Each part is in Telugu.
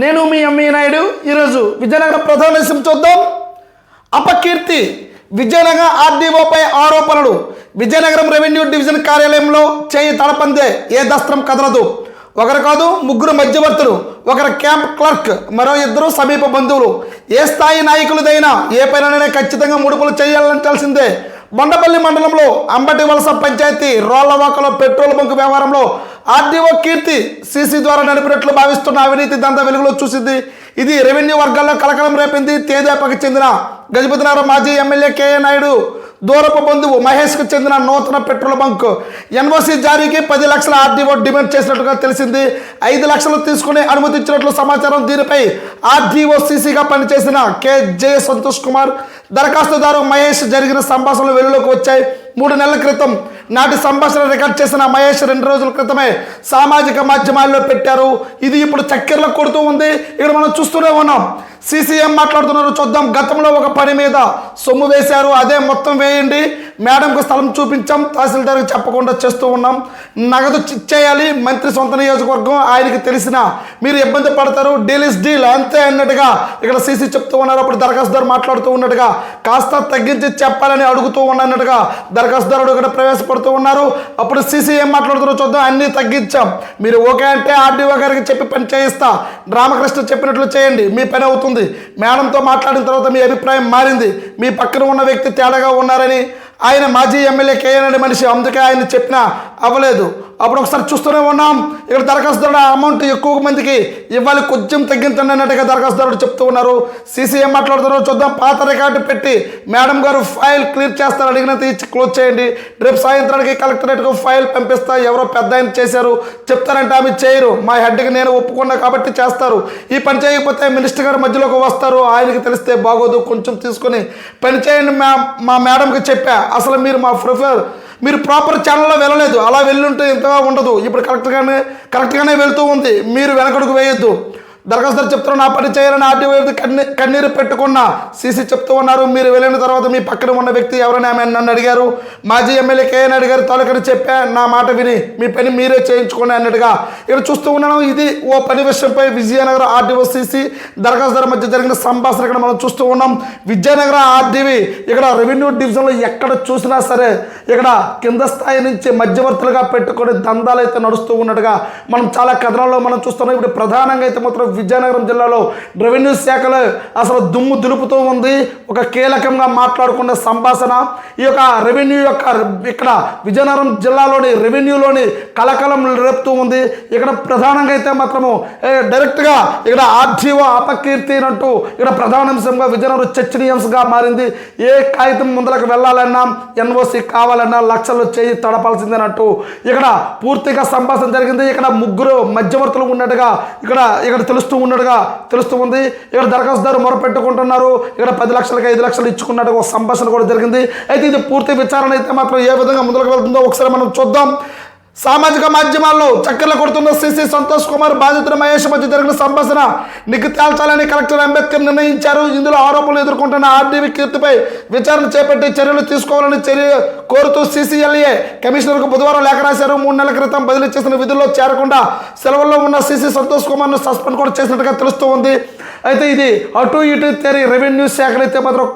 నేను మీ అమ్మి నాయుడు. ఈరోజు విజయనగరం ప్రధాన విషయం చూద్దాం. అపకీర్తి విజయనగరం ఆర్డీఓపై ఆరోపణలు. విజయనగరం రెవెన్యూ డివిజన్ కార్యాలయంలో చేయి తలపందే ఏ దస్త్రం కదలదు. ఒకరు కాదు ముగ్గురు మధ్యవర్తులు. ఒకరు క్యాంప్ క్లర్క్ మరో ఇద్దరు సమీప బంధువులు. ఏ స్థాయి నాయకులదైనా ఏ పైనైనా ఖచ్చితంగా ముడుపులు చేయాలంటాల్సిందే. బొండపల్లి మండలంలో అంబటి వలస పంచాయతీ రోళ్ళవాకలో పెట్రోల్ బంక్ వ్యవహారంలో ఆర్డీఓ కీర్తి సీసీ ద్వారా నడిపినట్లు భావిస్తున్న అవినీతి దంత వెలుగులో చూసింది. ఇది రెవెన్యూ వర్గాల్లో కలకలం రేపింది. తేజాపకి చెందిన గజపతినగరం మాజీ ఎమ్మెల్యే కేఏ నాయుడు దూరపు బంధువు మహేష్కు చెందిన నూతన పెట్రోల్ బంక్. ఎన్ఓసి జారీకి పది లక్షల ఆర్డీఓ డిమాండ్ చేసినట్టుగా తెలిసింది. ఐదు లక్షలు తీసుకుని అనుమతించినట్లు సమాచారం దీనిపై ఆర్డీఓ సీసీగా పనిచేసిన కె జే సంతోష్ కుమార్ దరఖాస్తుదారు మహేష్ జరిగిన సంభాషణలు వెలుగులోకి వచ్చాయి. మూడు నెలల క్రితం నాటి సంభాషణ రికార్డ్ చేసిన మహేష్ రెండు రోజుల క్రితమే సామాజిక మాధ్యమాల్లో పెట్టారు. ఇది ఇప్పుడు చక్కెరలో కొడుతూ ఉంది. ఇక్కడ మనం చూస్తూనే ఉన్నాం. సీసీఎం మాట్లాడుతున్నారు. చూద్దాం. గతంలో ఒక పని మీద సొమ్ము వేశారు. అదే మొత్తం వేయండి. మేడంకు స్థలం చూపించాం. తహసీల్దార్కి చెప్పకుండా చేస్తూ ఉన్నాం. నగదు చేయాలి. మంత్రి సొంత నియోజకవర్గం. ఆయనకి తెలిసిన మీరు ఇబ్బంది పడతారు. డీల్ ఇస్ డీల్ అంతే అన్నట్టుగా ఇక్కడ సీసీ చెప్తూ ఉన్నారు. అప్పుడు దరఖాస్తుదారు మాట్లాడుతూ ఉన్నట్టుగా కాస్త తగ్గించి చెప్పాలని అడుగుతూ ఉన్నట్టుగా దరఖాస్తుదారుడు ఇక్కడ ప్రవేశపడుతూ ఉన్నారు. అప్పుడు సీసీ ఏం చూద్దాం. అన్నీ తగ్గించాం. మీరు ఓకే అంటే ఆర్డీఓ గారికి చెప్పి పని చేయిస్తా. రామకృష్ణ చెప్పినట్లు చేయండి. మీ పని అవుతుంది. మేడంతో మాట్లాడిన తర్వాత మీ అభిప్రాయం మారింది. మీ పక్కన ఉన్న వ్యక్తి తేడాగా ఉన్నారని ఆయన మాజీ ఎమ్మెల్యే కేఎన్ మనిషి అందుకే ఆయన చెప్పినా అవ్వలేదు. అప్పుడు ఒకసారి చూస్తూనే ఉన్నాం. ఇక్కడ దరఖాస్తుదారుడు అమౌంట్ ఎక్కువ మందికి ఇవ్వాలి కొంచెం తగ్గించండి అన్నట్టుగా దరఖాస్తుదారుడు చెప్తూ ఉన్నారు. సీసీ ఏం చూద్దాం. పాత రికార్డు పెట్టి మేడం గారు ఫైల్ క్లియర్ చేస్తారు అడిగినంత ఇచ్చి క్లోజ్ చేయండి. రేపు సాయంత్రానికి కలెక్టరేట్కు ఫైల్ పంపిస్తా ఎవరో పెద్ద ఆయన చేశారు చెప్తారంటే ఆమె చేయరు. మా హెడ్కి నేను ఒప్పుకున్నా కాబట్టి చేస్తారు. ఈ పని చేయకపోతే మినిస్టర్ గారు మధ్యలోకి వస్తారు. ఆయనకి తెలిస్తే బాగోదు కొంచెం తీసుకొని పని చేయండి మా మా మేడంకి చెప్పా. అసలు మీరు మా ప్రిఫర్ మీరు ప్రాపర్ ఛానల్లో వెళ్ళలేదు. అలా వెళ్ళుంటే ఇంతగా ఉండదు. ఇప్పుడు కరెక్ట్గానే కరెక్ట్గానే వెళ్తూ ఉంది. మీరు వెనకడుగు వేయొద్దు. దరఖాస్తు చెప్తున్నారు నా పని చేయాలని ఆర్టీఓ కన్నీ కన్నీరు పెట్టుకున్న సీసీ చెప్తూ ఉన్నారు. మీరు వెళ్ళిన తర్వాత మీ పక్కన ఉన్న వ్యక్తి ఎవరైనా ఆమె నన్ను అడిగారు? మాజీ ఎమ్మెల్యే కేఎన్ అడిగారు తాలూకని చెప్పా నా మాట విని మీ పని మీరే చేయించుకోండి అన్నట్టుగా ఇక్కడ చూస్తూ ఉన్నాను. ఇది ఓ పని విషయంపై విజయనగర ఆర్టీఓ సీసీ దరఖాస్తుదారు మధ్య జరిగిన సంభాషణ ఇక్కడ మనం చూస్తూ ఉన్నాం. విజయనగర ఆర్డీవి ఇక్కడ రెవెన్యూ డివిజన్లో ఎక్కడ చూసినా సరే ఇక్కడ కింద స్థాయి నుంచి మధ్యవర్తులుగా పెట్టుకొని దందాలు అయితే నడుస్తూ ఉన్నట్టుగా మనం చాలా కథనాల్లో మనం చూస్తున్నాం. ఇప్పుడు ప్రధానంగా అయితే మాత్రం విజయనగరం జిల్లాలో రెవెన్యూ శాఖలో అసలు దుమ్ము దులుపుతూ ఉంది. ఒక కీలకంగా మాట్లాడుకున్న సంభాషణ ఈ యొక్క రెవెన్యూ యొక్క ఇక్కడ విజయనగరం జిల్లాలోని రెవెన్యూలోని కలకలం రేపుతూ ఉంది. ఇక్కడ ప్రధానంగా అయితే మాత్రము డైరెక్ట్గా ఇక్కడ ఆర్జీఓ అపకీర్తి అంటూ ఇక్కడ ప్రధానాంశంగా విజయనగరం చర్చనీయాంశంగా మారింది. ఏ కాగితం ముందరకు వెళ్ళాలన్నా ఎన్ఓసి కావాలన్నా లక్షలు చేయి తడపాల్సిందేనట్టు ఇక్కడ పూర్తిగా సంభాషణ జరిగింది. ఇక్కడ ముగ్గురు మధ్యవర్తులు ఉన్నట్టుగా ఇక్కడ ఇక్కడ తెలుస్తూ ఉన్నట్టుగా తెలుస్తూ ఉంది. ఇక్కడ దరఖాస్తుదారు మొరపెట్టుకుంటున్నారు. ఇక్కడ పది లక్షలకి ఐదు లక్షలు ఇచ్చుకున్నట్టుగా ఒక సంభాషణ కూడా జరిగింది. అయితే ఇది పూర్తి విచారణ అయితే మాత్రం ఏ విధంగా ముందుకు వెళ్తుందో ఒకసారి మనం చూద్దాం. సామాజిక మాధ్యమాల్లో చక్కర్లు కొడుతున్న సిసి సంతోష్ కుమార్ బాధితుడు మహేష్ మధ్య జరిగిన సంభాషణ నిగ్గు తేల్చాలని కలెక్టర్ అంబేద్కర్ నిర్ణయించారు. ఇందులో ఆరోపణలు ఎదుర్కొంటున్న ఆర్డీవి కీర్తిపై విచారణ చేపట్టి చర్యలు తీసుకోవాలని చర్య కోరుతూ సీసీఎల్ఏ కమిషనర్కు బుధవారం లేఖ రాశారు. మూడు నెలల క్రితం బదిలీ చేసిన విధుల్లో చేరకుండా సెలవుల్లో ఉన్న సిసి సంతోష్ కుమార్ను సస్పెండ్ కూడా చేసినట్టుగా తెలుస్తూ ఉంది. అయితే ఇది అటు ఇటు తెరి రెవెన్యూ శాఖలైతే అయితే మాత్రం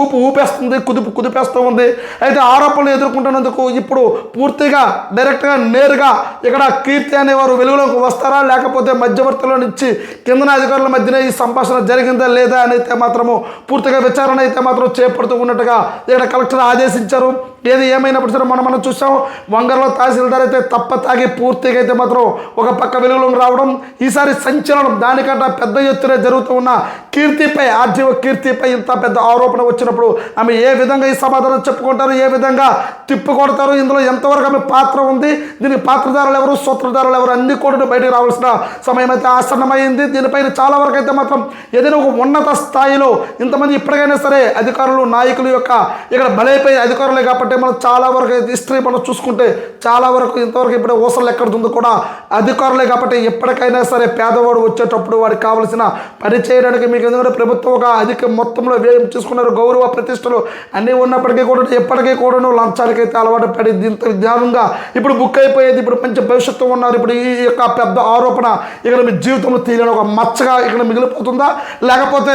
ఊపు ఊపేస్తుంది కుదుపు కుదిపేస్తూ ఉంది. అయితే ఆరోపణలు ఎదుర్కొంటున్నందుకు ఇప్పుడు పూర్తిగా డైరెక్ట్గా నేరుగా ఇక్కడ కీర్తి అనేవారు వెలుగులోకి వస్తారా? లేకపోతే మధ్యవర్తుల నుంచి కిందన అధికారుల మధ్యన ఈ సంభాషణ జరిగిందా లేదా అని అయితే మాత్రము పూర్తిగా విచారణ అయితే మాత్రం చేపడుతూ ఉన్నట్టుగా ఇక్కడ కలెక్టర్ ఆదేశించారు. లేదా ఏమైనప్పుడు సరే మనం మనం చూసాం వంగరలో తహసీల్దార్ అయితే తప్ప తాగి పూర్తిగా అయితే మాత్రం ఒక పక్క వెలుగులోకి రావడం ఈసారి సంచలనం. దానికంటే పెద్ద ఎత్తున జరుగుతూ ఉన్న కీర్తిపై ఆర్జీవ కీర్తిపై ఇంత పెద్ద ఆరోపణ వచ్చినప్పుడు ఆమె ఏ విధంగా ఈ సమాధానం చెప్పుకుంటారు ఏ విధంగా తిప్పుకొడతారు ఇందులో ఎంతవరకు ఆమె పాత్ర ఉంది దీనికి పాత్రధారులు ఎవరు సూత్రధారులు ఎవరు అన్ని కూడా బయటకు రావాల్సిన సమయం అయితే ఆసన్నమైంది. దీనిపైన చాలా వరకు అయితే మాత్రం ఏదైనా ఒక ఉన్నత స్థాయిలో ఇంతమంది ఇప్పటికైనా సరే అధికారులు నాయకులు యొక్క ఇక్కడ బలైపోయే అధికారులే కాబట్టి కాబట్టి మనం చాలా వరకు హిస్టరీ మనం చూసుకుంటే చాలా వరకు ఇంతవరకు ఇప్పుడు ఊసలు ఎక్కడ కూడా అధికారులే కాబట్టి ఎప్పటికైనా సరే పేదవాడు వచ్చేటప్పుడు వాడికి కావాల్సిన పని చేయడానికి మీకు ఎందుకంటే ప్రభుత్వం ఒక అధిక మొత్తంలో వ్యయం చూసుకున్నారు. గౌరవ ప్రతిష్టలు అన్నీ ఉన్నప్పటికీ కూడా ఎప్పటికీ కూడాను లంచానికైతే అలవాటు పడి ఇంత విధానంగా ఇప్పుడు బుక్ అయిపోయేది ఇప్పుడు మంచి భవిష్యత్తు ఉన్నారు. ఇప్పుడు ఈ యొక్క పెద్ద ఆరోపణ ఇక్కడ మీ జీవితంలో తీయని ఒక మచ్చగా ఇక్కడ మిగిలిపోతుందా? లేకపోతే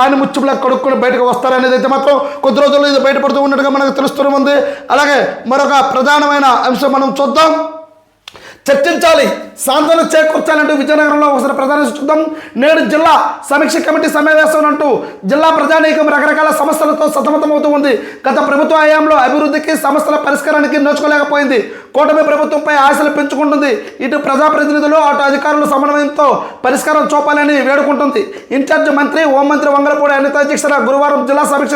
ఆయన ముచ్చుపులా కడుక్కొని బయటకు వస్తారనేది అయితే మాత్రం కొద్ది రోజుల్లో ఇది బయటపడుతూ ఉన్నట్టుగా మనకు తెలుస్తూనే ఉంది. అలాగే మరొక ప్రధానమైన అంశం మనం చూద్దాం. చర్చించాలి సాంత్వన చేకూర్చాలంటూ విజయనగరంలో ఒకసారి ప్రధాన చూద్దాం. నేడు జిల్లా సమీక్ష కమిటీ సమావేశం అంటూ జిల్లా ప్రజానీకం రకరకాల సమస్యలతో సతమతమవుతూ ఉంది. గత ప్రభుత్వ హయాంలో అభివృద్ధికి సమస్యల పరిష్కారానికి నోచుకోలేకపోయింది. కూటమి ప్రభుత్వంపై ఆశలు పెంచుకుంటుంది. ఇటు ప్రజాప్రతినిధులు అటు అధికారుల సమన్వయంతో పరిష్కారం చూపాలని వేడుకుంటుంది. ఇన్ఛార్జ్ మంత్రి హోంమంత్రి వంగలపూడి అనిత అధ్యక్షుల గురువారం జిల్లా సమీక్ష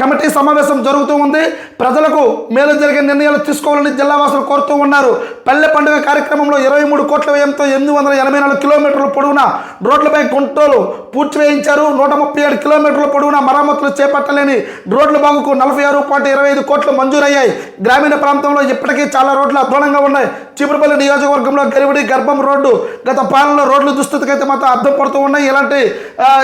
కమిటీ సమావేశం జరుగుతూ ఉంది. ప్రజలకు మేలు జరిగే నిర్ణయాలు తీసుకోవాలని జిల్లా వాసులు కోరుతూ ఉన్నారు. పల్లె పండుగ కార్యక్రమంలో ఇరవై మూడు కోట్ల వ్యయంతో ఎనిమిది వందల ఎనభై నాలుగు కిలోమీటర్ల పొడవున రోడ్లపై గుంటలు పూర్తి వేయించారు నూట ముప్పై ఏడు కిలోమీటర్ల పొడవున మరమ్మతులు చేపట్టలేని రోడ్ల బాగుకు నలభై ఆరు పాయింట్ ఇరవై ఐదు కోట్లు మంజూరయ్యాయి. గ్రామీణ ప్రాంతంలో ఇప్పటికీ చాలా రోడ్లు అధ్వానంగా ఉన్నాయి. చీపురుపల్లి నియోజకవర్గంలో గరివిడి గర్భం రోడ్డు గత పాలనలో రోడ్ల దుస్థితికి అయితే మాత్రం అర్థం పడుతూ ఉన్నాయి. ఇలాంటి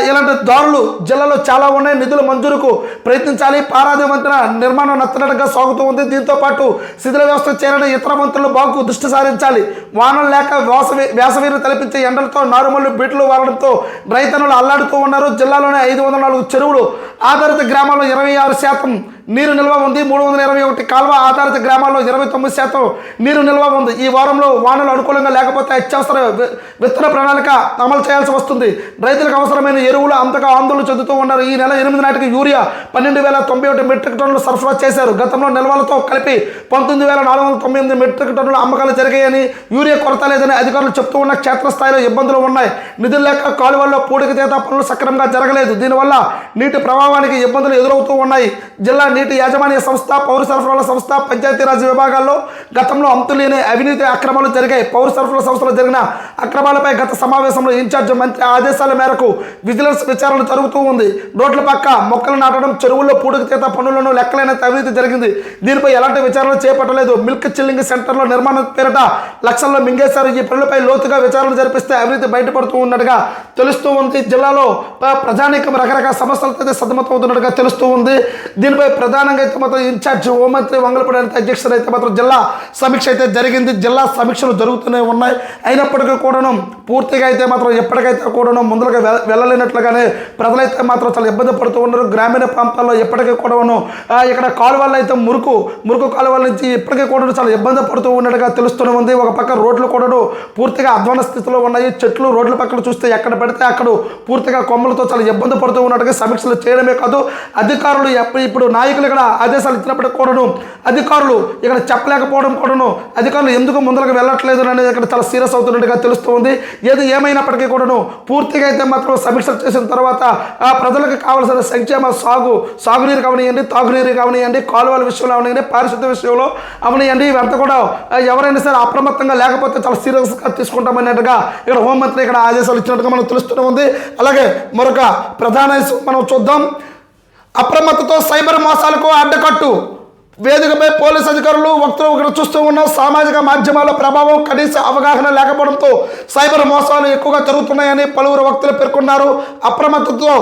ఇలాంటి దారులు జిల్లాలో చాలా ఉన్నాయి. నిధుల మంజూరుకు ప్రయత్నించాలి. పారాది వంతెన నిర్మాణం నత్తనట్టుగా సాగుతూ ఉంది. దీంతో పాటు శిథిల వ్యవస్థ చేరిన ఇతర మంత్రులు బాగు దృష్టి సారించాలి. వానలు లేక వేసవి వేసవిని తలపించే ఎండలతో నారుమల్లు బీట్లు వారడంతో రైతన్నులు అల్లాడుతూ ఉన్నారు. జిల్లాలోని ఐదు వందల నాలుగు చెరువులు ఆధారిత గ్రామాల్లో ఇరవై ఆరు శాతం నీరు నిల్వ ఉంది. మూడు వందల ఇరవై ఒకటి కాల్వ ఆధారిత గ్రామాల్లో ఇరవై తొమ్మిది శాతం నీరు నిల్వ ఉంది. ఈ వారంలో వానలు అనుకూలంగా లేకపోతే అత్యవసర విత్తన ప్రణాళిక అమలు చేయాల్సి వస్తుంది. రైతులకు అవసరమైన ఎరువులు అంతగా ఆందోళన చెందుతూ ఉన్నారు. ఈ నెల ఎనిమిది నాటికి యూరియా పన్నెండు వేల తొంభై ఒకటి మెట్రిక్ టన్నులు సరఫరా చేశారు. గతంలో నిల్వలతో కలిపి పంతొమ్మిది వేల నాలుగు వందల తొంభై ఎనిమిది మెట్రిక్ టన్నుల అమ్మకాలు జరిగాయని యూరియా కొరత లేదని అధికారులు చెప్తూ ఉన్న క్షేత్రస్థాయిలో ఇబ్బందులు ఉన్నాయి. నిధులు లేక కాలువల్లో పూడిక చేత పనులు సక్రమంగా జరగలేదు. దీనివల్ల నీటి ప్రవాహానికి ఇబ్బందులు ఎదురవుతూ ఉన్నాయి. జిల్లా నీటి యాజమాన్య సంస్థ పౌర సరఫరాల సంస్థ పంచాయతీరాజ్ విభాగాల్లో గతంలో అంతులేని అవినీతి అక్రమాలు జరిగాయి. పౌర సరఫరాల సంస్థలో జరిగిన అక్రమాలపై గత సమావేశంలో ఇన్ఛార్జ్ మంత్రి ఆదేశాల మేరకు విజిలెన్స్ విచారణ జరుగుతూ ఉంది. రోడ్ల పక్క మొక్కలు నాటడం చెరువుల్లో పూడిక చేత పనులను లెక్కలేనంత అవినీతి జరిగింది. దీనిపై ఎలాంటి విచారణ చేపట్టలేదు. మిల్క్ చిల్లింగ్ సెంటర్లో నిర్మాణం పేరిట లక్షల్లో మింగేశారు. ఈ పనులపై లోతుగా విచారణ జరిపిస్తే అవినీతి బయటపడుతూ ఉన్నట్టుగా తెలుస్తూ ఉంది. జిల్లాలో ప్రజానీకం రకరకాల సమస్యలతో అయితే సతమతమవుతున్నట్టుగా తెలుస్తూ ఉంది. దీనిపై ప్రధానంగా అయితే మాత్రం ఇన్ఛార్జ్ హోంమంత్రి వంగలపూడి అనిత అధ్యక్షుడు అయితే మాత్రం జిల్లా సమీక్ష అయితే జరిగింది. జిల్లా సమీక్షలు జరుగుతూనే ఉన్నాయి. అయినప్పటికీ కూడాను పూర్తిగా అయితే మాత్రం ఎప్పటికైతే కూడాను ముందుగా వెళ్ళ వెళ్ళలేనట్లుగానే ప్రజలైతే మాత్రం చాలా ఇబ్బంది పడుతూ ఉన్నారు. గ్రామీణ ప్రాంతాల్లో ఎప్పటికీ కూడాను ఇక్కడ కాలువల్లో అయితే మురుకు మురుకు కాలువల నుంచి ఇప్పటికీ కూడా చాలా ఇబ్బంది పడుతూ ఉన్నట్టుగా తెలుస్తూనే ఉంది. ఒక పక్క రోడ్లు కూడాను పూర్తిగా అధ్వాన స్థితిలో ఉన్నాయి. చెట్లు రోడ్ల పక్కన చూస్తే ఎక్కడ పడితే అక్కడ పూర్తిగా కొమ్మలతో చాలా ఇబ్బంది పడుతూ ఉన్నట్టుగా సమీక్షలు చేయడమే కాదు. అధికారులు ఎప్ప- ఇప్పుడు నాయకులు ఇక్కడ ఆదేశాలు ఇచ్చినప్పటికీ కూడాను అధికారులు ఇక్కడ చెప్పలేకపోవడం కూడాను అధికారులు ఎందుకు ముందరకు వెళ్ళట్లేదు అనేది ఇక్కడ చాలా సీరియస్ అవుతున్నట్టుగా తెలుస్తుంది. ఏది ఏమైనప్పటికీ కూడాను పూర్తిగా అయితే మాత్రం సమీక్ష చేసిన తర్వాత ఆ ప్రజలకు కావాల్సిన సంక్షేమ సాగు సాగునీరు కావనియండి తాగునీరు కావనియండి కాలువల విషయంలో అవనియండి పారిశుద్ధ్య విషయంలో అవనియండి ఇవంతా కూడా ఎవరైనా సరే అప్రమత్తంగా లేకపోతే చాలా సీరియస్గా తీసుకుంటామన్నట్టుగా ఇక్కడ హోంమంత్రి ఇక్కడ ఆదేశాలు ఇచ్చినట్టుగా మనకు తెలుస్తూనే ఉంది. అలాగే మరొక ప్రధాన మనం చూద్దాం. అప్రమత్తతో సైబర్ మోసాలకు అడ్డకట్టు. వేదికపై పోలీస్ అధికారులు వక్తలు ఇక్కడ చూస్తూ ఉన్న సామాజిక మాధ్యమాల ప్రభావం కనీస అవగాహన లేకపోవడంతో సైబర్ మోసాలు ఎక్కువగా జరుగుతున్నాయని పలువురు వక్తులు పేర్కొన్నారు. అప్రమత్తతో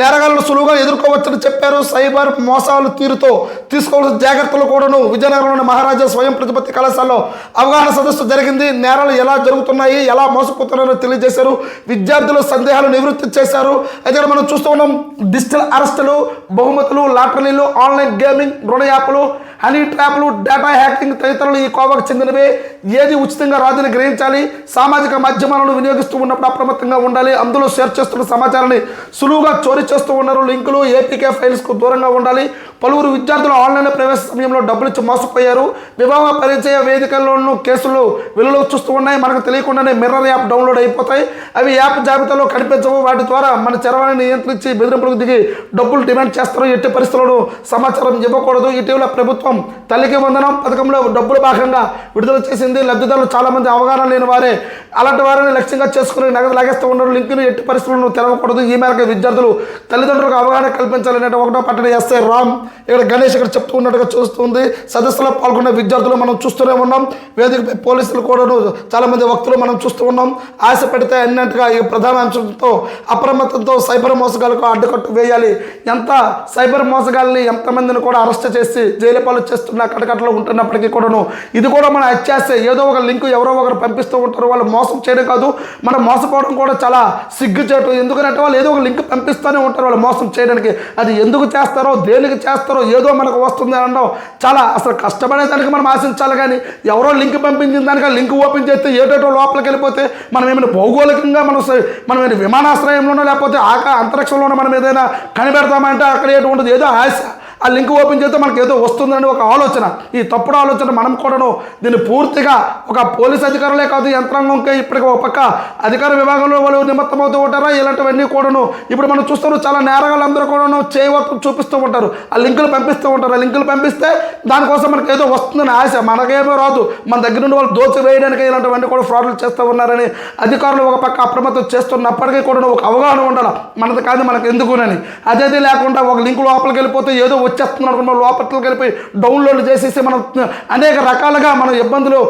నేరగాళ్ళను సులువుగా ఎదుర్కోవచ్చని చెప్పారు సైబర్ మోసాలు తీరుతో తీసుకోవాల్సిన జాగ్రత్తలు కూడాను విజయనగరంలోని మహారాజా స్వయం ప్రతిపత్తి కళాశాలలో అవగాహన సదస్సు జరిగింది. నేరాలు ఎలా జరుగుతున్నాయి ఎలా మోసపోతున్నారో తెలియజేశారు. విద్యార్థులు సందేహాలు నివృత్తి చేశారు. అయితే మనం చూస్తూ ఉన్నాం డిజిటల్ అరెస్టులు బహుమతులు లాటరీలు ఆన్లైన్ గేమింగ్ రుణ యాప్లు హనీ ట్రాప్లు డేటా హ్యాకింగ్ తదితరులు ఈ కోవకు చెందినవే. ఏది ఉచితంగా రాదని గ్రహించాలి? సామాజిక మాధ్యమాలను వినియోగిస్తూ ఉన్నప్పుడు అప్రమత్తంగా ఉండాలి. అందులో షేర్ చేస్తున్న సమాచారాన్ని సులువుగా చోరీ చేస్తూ ఉన్నారు. లింకులు ఏపీకే ఫైల్స్కు దూరంగా ఉండాలి. పలువురు విద్యార్థులు ఆన్లైన్ ప్రవేశ సమయంలో డబ్బులిచ్చి మోసపోయారు. వివాహ పరిచయ వేదికల్లోనూ కేసులు వెలుగులోకి చూస్తూ ఉన్నాయి. మనకు తెలియకుండానే మిర్రర్ యాప్ డౌన్లోడ్ అయిపోతాయి. అవి యాప్ జాబితాలో కనిపించవు. వాటి ద్వారా మన చరవాణి నియంత్రించి బెదిరింపులకు దిగి డబ్బులు డిమాండ్ చేస్తారు. ఎట్టి పరిస్థితులను సమాచారం ఇవ్వకూడదు. ఇటీవల ప్రభుత్వం తల్లికి వందనం పథకంలో డబ్బులు భాగంగా విడుదల చేసింది. లబ్ధిదారులు చాలామంది అవగాహన లేని వారే అలాంటి వారిని లక్ష్యంగా చేసుకుని నగదు లాగేస్తూ ఉన్నారు. లింకును ఎట్టి పరిస్థితులను తెరవకూడదు. ఈ మేరకు విద్యార్థులు తల్లిదండ్రులకు అవగాహన కల్పించాలనే ఒకటో పట్టణ ఎస్ఐ రామ్ ఇక్కడ గణేష్ ఇక్కడ చెప్తూ ఉన్నట్టుగా చూస్తుంది. సదస్సులో పాల్గొన్న విద్యార్థులు మనం చూస్తూనే ఉన్నాం. వేదికపై పోలీసులు కూడా చాలామంది వక్తులు మనం చూస్తూ ఉన్నాం. ఆశ పెడితే అన్నట్టుగా ఈ ప్రధాన అంశంతో అప్రమత్తంతో సైబర్ మోసగాలకు అడ్డుకట్టు వేయాలి. ఎంత సైబర్ మోసగాల్ని ఎంతమందిని కూడా అరెస్ట్ చేసి జైలు పాలు చేస్తున్న కటకటలో ఉంటున్నప్పటికీ కూడాను ఇది కూడా మనం చేస్తే ఏదో ఒక లింక్ ఎవరో ఒకరు పంపిస్తూ ఉంటారు. వాళ్ళు మోసం చేయడం కాదు. మనం మోసపోవడం కూడా చాలా సిగ్గుచేటు. ఎందుకంటే వాళ్ళు ఏదో ఒక లింక్ పంపిస్తూనే ఉంటారు. వాళ్ళు మోసం చేయడానికి. అది ఎందుకు చేస్తారో దేనికి చేస్తారో ఏదో మనకు వస్తుంది అనడం చాలా అసలు కష్టపడే దానికి మనం ఆశించాలి కానీ ఎవరో లింక్ పంపించిన దానికి లింక్ ఓపెన్ చేస్తే ఏటేటో లోపలికి వెళ్ళిపోతే మనం ఏమైనా భౌగోళికంగా మనం మనం ఏమైనా విమానాశ్రయంలోనో లేకపోతే ఆకా అంతరిక్షంలోనో మనం ఏదైనా కనిపెడతామంటే అక్కడ ఏటువంటిది? ఏదో ఆశ. ఆ లింక్ ఓపెన్ చేస్తే మనకి ఏదో వస్తుందని ఒక ఆలోచన. ఈ తప్పుడు ఆలోచన మనం కూడాను దీన్ని పూర్తిగా ఒక పోలీస్ అధికారులే కాదు యంత్రాంగంకే ఇప్పటికి ఒక పక్క అధికార విభాగంలో వాళ్ళు నిమత్తమవుతూ ఉంటారా? ఇలాంటివన్నీ కూడాను ఇప్పుడు మనం చూస్తాం చాలా నేరగాళ్ళు అందరూ కూడాను చేయవత్తు చూపిస్తూ ఉంటారు. ఆ లింకులు పంపిస్తూ ఉంటారు. ఆ లింకులు పంపిస్తే దానికోసం మనకి ఏదో వస్తుందని ఆశ. మనకేమో రాదు. మన దగ్గర నుండి వాళ్ళు దోచి వేయడానికి ఇలాంటివన్నీ కూడా ఫ్రాడ్లు చేస్తూ ఉన్నారని అధికారులు ఒక పక్క అప్రమత్తం చేస్తున్నప్పటికీ కూడా ఒక అవగాహన ఉండాలి. మనది కాదు మనకు ఎందుకునని అదేది లేకుండా ఒక లింక్ లోపలికి వెళ్ళిపోతే ఏదో వచ్చేస్తుంది అనుకుంటే లోపలికి వెళ్ళిపోయి డౌన్లోడ్ చేసేసి మనం అనేక రకాలుగా మన ఇబ్బందులు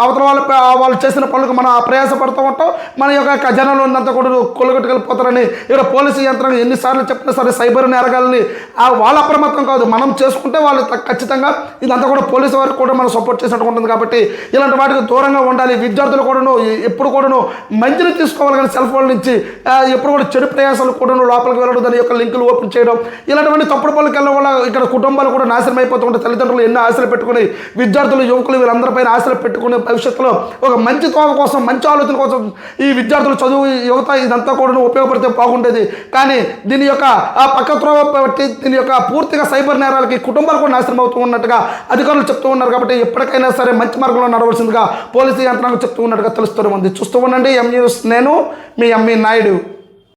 అవతల వాళ్ళ వాళ్ళు చేసిన పనులకు మనం ప్రయాసపడుతూ ఉంటాం. మన యొక్క జనంలో ఉన్నంత కూడా కొలగొట్టుకెళ్ళిపోతారని ఇక్కడ పోలీసు యంత్రాంగం ఎన్నిసార్లు చెప్పినా సరే సైబర్ నేరగాలని ఆ వాళ్ళ అప్రమత్తం కాదు మనం చేసుకుంటే వాళ్ళు ఖచ్చితంగా ఇదంతా కూడా పోలీసు వారికి కూడా మనం సపోర్ట్ చేసినట్టు ఉంటుంది కాబట్టి ఇలాంటి వాటికి దూరంగా ఉండాలి. విద్యార్థులు కూడాను ఎప్పుడు కూడాను మంచిని తీసుకోవాలి కానీ సెల్ ఫోన్ నుంచి ఎప్పుడు కూడా చెడు ప్రయాసాలు కూడాను లోపలికి వెళ్ళడం దాని యొక్క లింకులు ఓపెన్ చేయడం ఇలాంటివన్నీ తప్పుడు పనులకు వెళ్ళడం వల్ల ఇక్కడ కుటుంబాలు కూడా నాశనం అయిపోతూ ఉంటాయి తల్లిదండ్రులు ఎన్నో ఆశలు పెట్టుకుని విద్యార్థులు యువకులు వీళ్ళందరిపైన ఆశలు పెట్టుకుని భవిష్యత్తులో ఒక మంచి తోవ కోసం మంచి ఆలోచన కోసం ఈ విద్యార్థులు చదువు యువత ఇదంతా కూడా ఉపయోగపడితే బాగుండేది. కానీ దీని యొక్క ఆ పక్క త్రోవ బట్టి దీని యొక్క పూర్తిగా సైబర్ నేరాలకి కుటుంబాలు కూడా నాశనం అవుతూ ఉన్నట్టుగా అధికారులు చెప్తూ ఉన్నారు కాబట్టి ఎప్పటికైనా సరే మంచి మార్గంలో నడవలసిందిగా పోలీసు యంత్రాంగం చెప్తూ ఉన్నట్టుగా తెలుస్తూనే ఉంది. చూస్తూ ఉండండి ఎంఈ నేను మీ ఎంఈ నాయుడు.